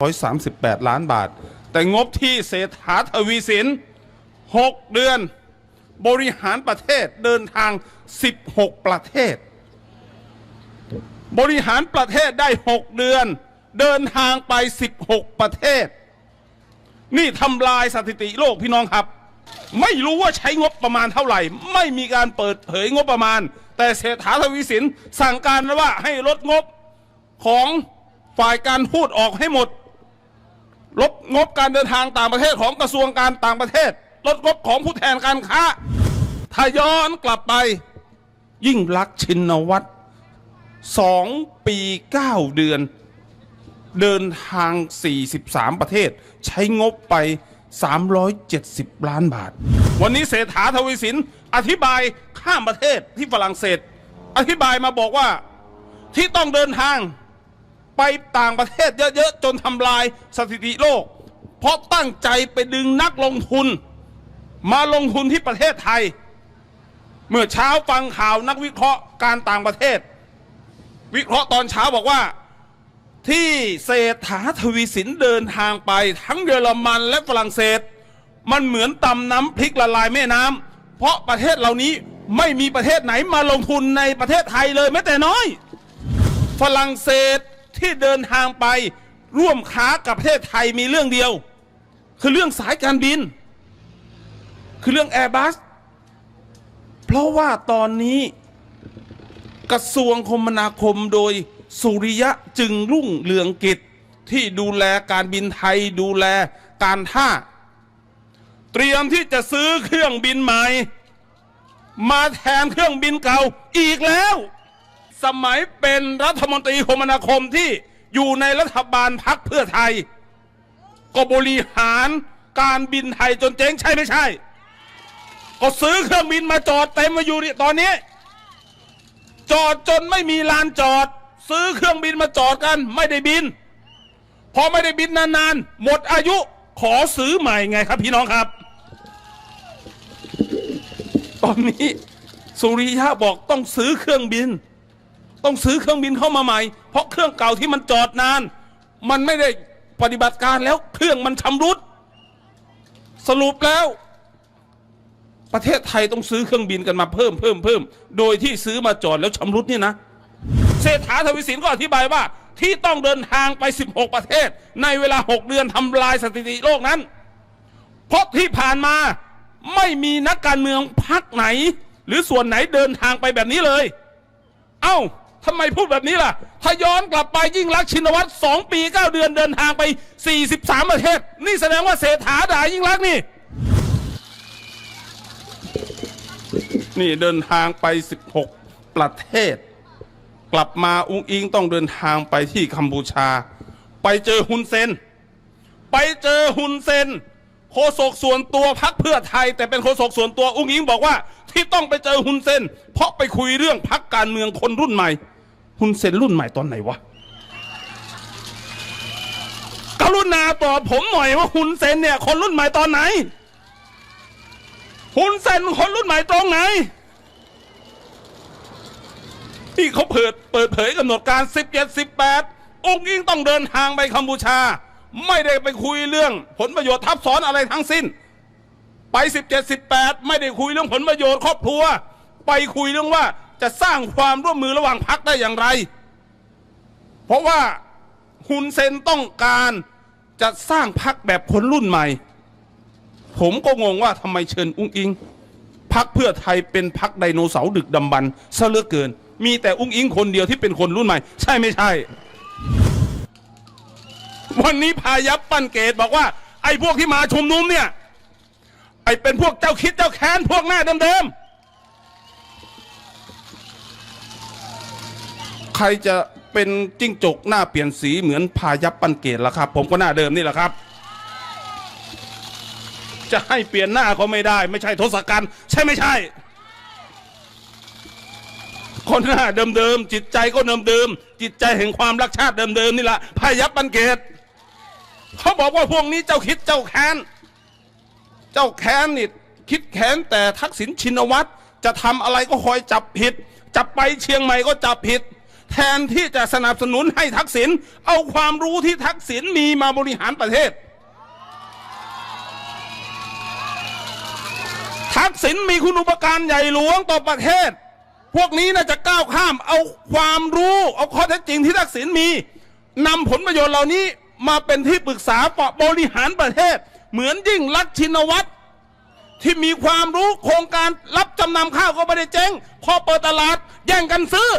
138 ล้านบาท แต่งบที่เศรษฐาทวีสิน 6 เดือน บริหารประเทศเดินทาง 16 ประเทศ บริหารประเทศได้ 6 เดือน เดินทางไป 16 ประเทศ นี่ทำลายสถิติโลกพี่น้องครับ ไม่รู้ว่าใช้งบประมาณเท่าไหร่ ไม่มีการเปิดเผยงบประมาณ แต่เศรษฐาทวีสินสั่งการว่าให้ลดงบของฝ่ายการพูดออกให้หมด ลดงบการเดินทางต่างประเทศของกระทรวงการต่างประเทศ ลดงบของผู้แทนการค้าถ้าย้อนกลับไป ยิ่งรักษณ์ชินวัตรสองปีเก้าเดือน เดินทาง 43 ประเทศ ใช้งบไป 370 ล้านบาท วันนี้เศรษฐาทวีสิน อธิบายข้ามประเทศที่ฝรั่งเศส อธิบายมาบอกว่าที่ต้องเดินทาง ไปต่างประเทศเยอะๆ จนทำลายสถิติโลก เพราะตั้งใจไปดึงนักลงทุน มาลงทุนที่ประเทศไทย เมื่อเช้าฟังข่าวนักวิเคราะห์การต่างประเทศ วิเคราะห์ตอนเช้าบอกว่าที่เศรษฐาทวีสินเดินทางไปทั้งเยอรมันและฝรั่งเศส มันเหมือนตำน้ำพริกละลายแม่น้ำเพราะประเทศเหล่านี้ไม่มีประเทศไหนมาลงทุนในประเทศไทยเลยแม้แต่น้อย ฝรั่งเศส ที่เดินทางไปร่วมค้ากับประเทศไทยมีเรื่องเดียว คือเรื่องสายการบิน คือเรื่องแอร์บัสเพราะว่าตอนนี้กระทรวงคมนาคมโดยสุริยะจึงรุ่งเรืองกิจที่ดูแลการบินไทยดูแลการท่า เตรียมที่จะซื้อเครื่องบินใหม่ มาแทนเครื่องบินเก่าอีกแล้ว สมัยเป็นรัฐมนตรีคมนาคมที่อยู่ในรัฐบาลพักเพื่อไทย ก็บริหารการบินไทยจนเจ๊งใช่ไม่ใช่ ก็ซื้อเครื่องบินมาจอดเต็มมาอยู่นี่ตอนนี้ จอดจนไม่มีลานจอด ซื้อเครื่องบินมาจอดกัน ไม่ได้บิน พอไม่ได้บินนานๆ หมดอายุขอซื้อใหม่ไงครับพี่น้องครับ ตอนนี้สุริยะบอกต้องซื้อเครื่องบิน ต้องซื้อเครื่องบินเข้ามาใหม่ เพราะเครื่องเก่าที่มันจอดนาน มันไม่ได้ปฏิบัติการแล้วเครื่องมันชำรุด สรุปแล้ว ประเทศไทยต้องซื้อเครื่องบินกันมาเพิ่มเพิ่มเพิ่มโดยที่ซื้อมาจอดแล้วชำรุดเนี่ยนะเศรษฐาทวีสินก็อธิบายว่า ที่ต้องเดินทางไป 16 ประเทศ ในเวลา 6 เดือนทำลายสถิติโลกนั้น เพราะที่ผ่านมาไม่มีนักการเมืองพักไหน หรือส่วนไหนเดินทางไปแบบนี้เลย เอ้า ทำไมพูดแบบนี้ล่ะ ถ้าย้อนกลับไปยิ่งรักชินวัตรสองปีเก้าเดือนเดินทางไป 43 ประเทศ นี่แสดงว่าเศรษฐาด่ายิ่งรักนี่ นี่เดินทางไป 16 ประเทศ กลับมาอุ้งอิงต้องเดินทางไปที่กัมพูชา ไปเจอฮุนเซน ไปเจอฮุนเซนโฆษกส่วนตัวพักเพื่อไทย แต่เป็นโฆษกส่วนตัวอุ้งอิงบอกว่าที่ต้องไปเจอฮุนเซน เพราะไปคุยเรื่องพักการเมืองคนรุ่นใหม่ ฮุนเซนรุ่นใหม่ตอนไหนวะกรุณาตอบผมหน่อยว่าฮุนเซนเนี่ย คนรุ่นใหม่ตอนไหนฮุนเซนคนรุ่นใหม่ตรงไหนที่เขาเปิดเปิดเผยกำหนดการ 17 18 องค์ยิ่งต้องเดินทางไปกัมพูชา ไม่ได้ไปคุยเรื่อง ผลประโยชน์ทับซ้อนอะไรทั้งสิ้น ไป 17 18 ไม่ได้คุยเรื่องผลประโยชน์ครอบครัว ไปคุยเรื่องว่า จะสร้างความร่วมมือระหว่างพักได้อย่างไร เพราะว่าฮุนเซนต้องการจะสร้างพักแบบคนรุ่นใหม่ ผมก็งงว่าทำไมเชิญอุ้งอิงพักเพื่อไทยเป็นพักไดโนเสาร์ดึกดำบรรพ์ซะเหลือเกิน มีแต่อุ้งอิงคนเดียวที่เป็นคนรุ่นใหม่ ใช่ไม่ใช่ วันนี้พายับปั้นเกตบอกว่า ไอ้พวกที่มาชุมนุมเนี่ย ไอ้เป็นพวกเจ้าคิดเจ้าแค้นพวกหน้าเดิมๆ ใครจะเป็นจิ้งจกหน้าเปลี่ยนสีเหมือนพายับปันเกตล่ะครับ ผมก็หน้าเดิมนี่แหละครับ จะให้เปลี่ยนหน้าก็ไม่ได้ ไม่ใช่ทศกัณฐ์ใช่ไม่ใช่ คนหน้าเดิมๆจิตใจก็เดิมๆจิตใจแห่งความรักชาติเดิมๆนี่แหละพายับบันเกตเขาบอกว่าพวกนี้เจ้าคิดเจ้าแค้น เจ้าแค้นนี่คิดแค้นแต่ทักษิณชินวัตรจะทำอะไรก็คอยจับผิด จับไปเชียงใหม่ก็จับผิด แทนที่จะสนับสนุนให้ทักษิณเอาความรู้ที่ทักษิณมีมาบริหารประเทศ ทักษิณมีคุณอุปการใหญ่หลวงต่อประเทศ พวกนี้น่าจะก้าวข้ามเอาความรู้เอาข้อเท็จจริงที่ทักษิณมีนำผลประโยชน์เหล่านี้มาเป็นที่ปรึกษาบริหารประเทศ เหมือนยิ่งรักษณ์ชินวัตรที่มีความรู้โครงการรับจำนำข้าวก็ไม่ได้เจ๊งพอเปิดตลาดแย่งกันซื้อ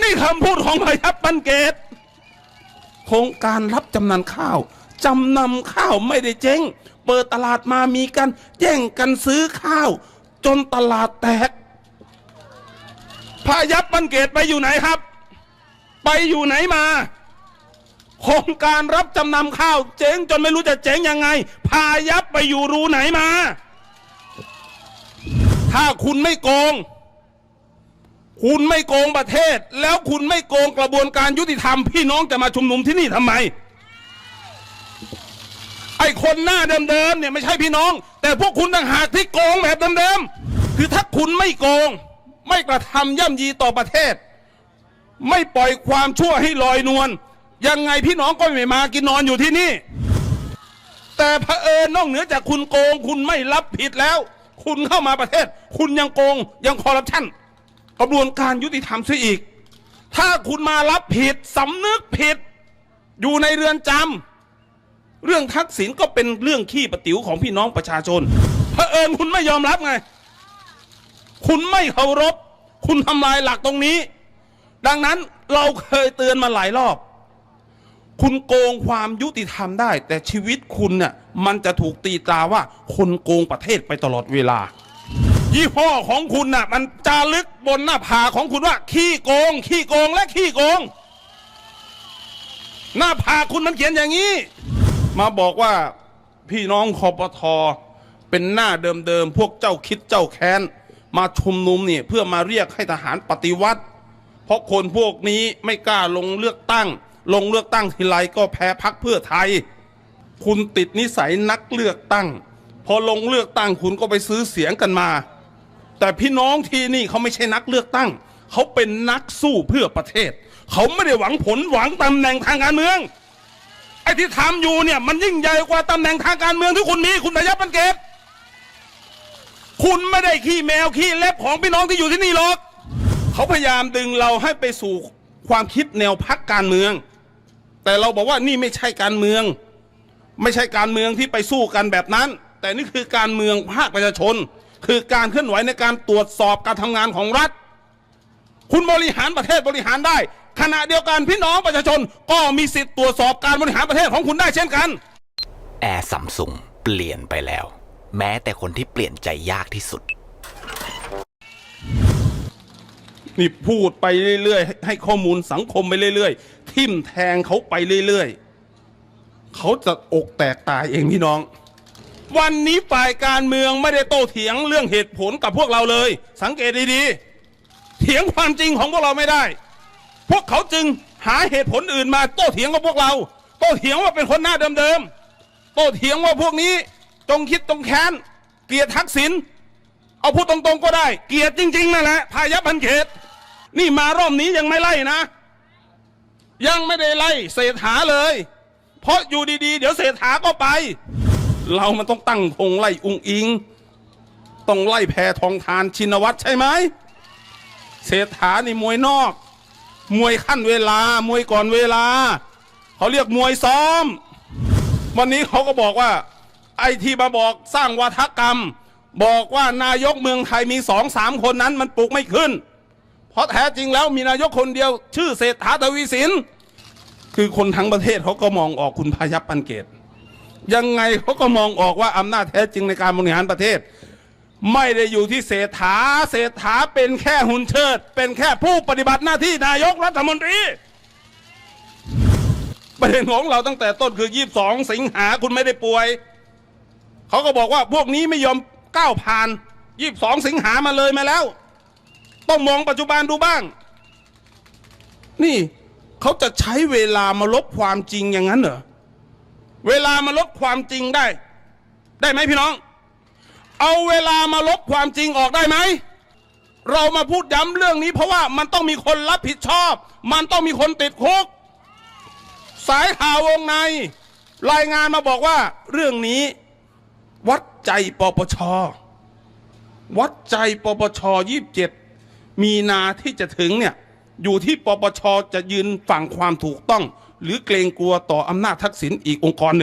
นี่คำพูดของพยับปันเกตโครงการรับจำนำข้าว จำนำข้าวไม่ได้เจ๊ง เปิดตลาดมามีกันแย่งกันซื้อข้าว จนตลาดแตกพายับปันเกตไปอยู่ไหนครับ ไปอยู่ไหนมาโครงการรับจำนำข้าว เจ๊งจนไม่รู้จะเจ๊งยังไง พายับไปอยู่รูไหนมา ถ้าคุณไม่โกง คุณไม่โกงประเทศ แล้วคุณไม่โกงกระบวนการยุติธรรม พี่น้องจะมาชุมนุมที่นี่ทำไม ไอ้คนหน้าเดิมๆเนี่ยไม่ใช่พี่น้อง แต่พวกคุณต่างหากที่โกงแบบเดิมๆคือถ้าคุณไม่โกง ไม่กระทำย่ำยีต่อประเทศ ไม่ปล่อยความชั่วให้ลอยนวลยังไงพี่น้องก็ไม่มากินนอนอยู่ที่นี่ แต่เผอิญนอกเหนือจากคุณโกง คุณไม่รับผิดแล้ว คุณเข้ามาประเทศ คุณยังโกงยังคอร์รัปชัน กระบวนการยุติธรรมซะอีก ถ้าคุณมารับผิดสำนึกผิด อยู่ในเรือนจำเรื่องทักษิณก็เป็นเรื่องขี้ประติ๋วของพี่น้องประชาชนเผอิญคุณไม่ยอมรับไง คุณไม่เคารพ คุณทำลายหลักตรงนี้ ดังนั้นเราเคยเตือนมาหลายรอบ คุณโกงความยุติธรรมได้ แต่ชีวิตคุณเนี่ยมันจะถูกตีตาว่าคนโกงประเทศไปตลอดเวลา ยี่ห้อของคุณน่ะ มันจารึกบนหน้าผาของคุณว่า ขี้โกง ขี้โกงและขี้โกง หน้าผาคุณมันเขียนอย่างนี้ มาบอกว่าพี่น้องคอปทอเป็นหน้าเดิมๆพวกเจ้าคิดเจ้าแค้น มาชุมนุมเนี่ยเพื่อมาเรียกให้ทหารปฏิวัติ เพราะคนพวกนี้ไม่กล้าลงเลือกตั้ง ลงเลือกตั้งทีไรก็แพ้พักเพื่อไทย คุณติดนิสัยนักเลือกตั้ง พอลงเลือกตั้งคุณก็ไปซื้อเสียงกันมา แต่พี่น้องที่นี่เขาไม่ใช่นักเลือกตั้ง เขาเป็นนักสู้เพื่อประเทศ เขาไม่ได้หวังผลหวังตำแหน่งทางการเมืองไอ้ที่ทำอยู่เนี่ยมันยิ่งใหญ่กว่าตำแหน่งทางการเมืองที่คุณมีคุณพยับปันเกตคุณไม่ได้ขี้แมวขี้เล็บของพี่น้องที่อยู่ที่นี่หรอกเขาพยายามดึงเราให้ไปสู่ความคิดแนวพักการเมือง แต่เราบอกว่านี่ไม่ใช่การเมือง ไม่ใช่การเมืองที่ไปสู้กันแบบนั้น แต่นี่คือการเมืองภาคประชาชน คือการเคลื่อนไหวในการตรวจสอบการทำงานของรัฐ คุณบริหารประเทศบริหารได้ ขณะเดียวกันพี่น้องประชาชนก็มีสิทธิ์ตรวจสอบการบริหารประเทศของคุณได้เช่นกัน แอร์ซัมซุงเปลี่ยนไปแล้ว แม้แต่คนที่เปลี่ยนใจยากที่สุด นี่พูดไปเรื่อยๆ ให้ข้อมูลสังคมไปเรื่อยๆ ทิ่มแทงเขาไปเรื่อยๆ เขาจะอกแตกตายเองพี่น้อง วันนี้ฝ่ายการเมืองไม่ได้โต้เถียงเรื่องเหตุผลกับพวกเราเลย สังเกตดีๆ เถียงความจริงของพวกเราไม่ได้ พวกเขาจึงหาเหตุผลอื่นมาโต้เถียงกับพวกเรา โต้เถียงว่าเป็นคนหน้าเดิมๆ โต้เถียงว่าพวกนี้จงคิดจงแค้น เกลียดทักษิณ เอาพูดตรงๆก็ได้ เกลียดจริงๆนั่นแหละพายัพพันเขต นี่มารอบนี้ยังไม่ไล่นะ ยังไม่ได้ไล่เศรษฐาเลย เพราะอยู่ดีๆ เดี๋ยวเศรษฐาก็ไป เรามันต้องตั้งธงไล่อุงอิง ต้องไล่แพทองทานชินวัตรใช่ไหมเศรษฐานี่มวยนอก มวยขั้นเวลา มวยก่อนเวลา เขาเรียกมวยซ้อม วันนี้เขาก็บอกว่า ไอ้ที่มาบอกสร้างวัฒกรรม บอกว่านายกเมืองไทยมีสองสามคนนั้นมันปลุกไม่ขึ้น เพราะแท้จริงแล้วมีนายกคนเดียว ชื่อเศรษฐาทวีสิน คือคนทั้งประเทศเขาก็มองออกคุณพายัพปันเกต ยังไงเขาก็มองออกว่าอำนาจแท้จริงในการบริหารประเทศ ไม่ได้อยู่ที่เศรษฐาเศรษฐาเป็นแค่หุ่นเชิด เป็นแค่ผู้ปฏิบัติหน้าที่นายกรัฐมนตรีประเด็นของเราตั้งแต่ต้นคือ 22 สิงหาคุณไม่ได้ป่วย เขาก็บอกว่าพวกนี้ไม่ยอมก้าวผ่าน 22 สิงหามาเลยมาแล้ว ต้องมองปัจจุบันดูบ้าง นี่เขาจะใช้เวลามาลบความจริงอย่างนั้นเหรอ เวลามาลบความจริงได้ ได้ไหมพี่น้อง เอาเวลามาลบความจริงออกได้ไหม เรามาพูดย้ำเรื่องนี้ เพราะว่ามันต้องมีคนรับผิดชอบ มันต้องมีคนติดคุก สายข่าววงใน รายงานมาบอกว่า เรื่องนี้ วัดใจปปช วัดใจปปชยี่สิบเจ็ดมีนาที่จะถึงเนี่ย อยู่ที่ปปชจะยืนฝั่งความถูกต้อง หรือเกรงกลัวต่ออำนาจทักษิณอีกองค์กรหนึ่ง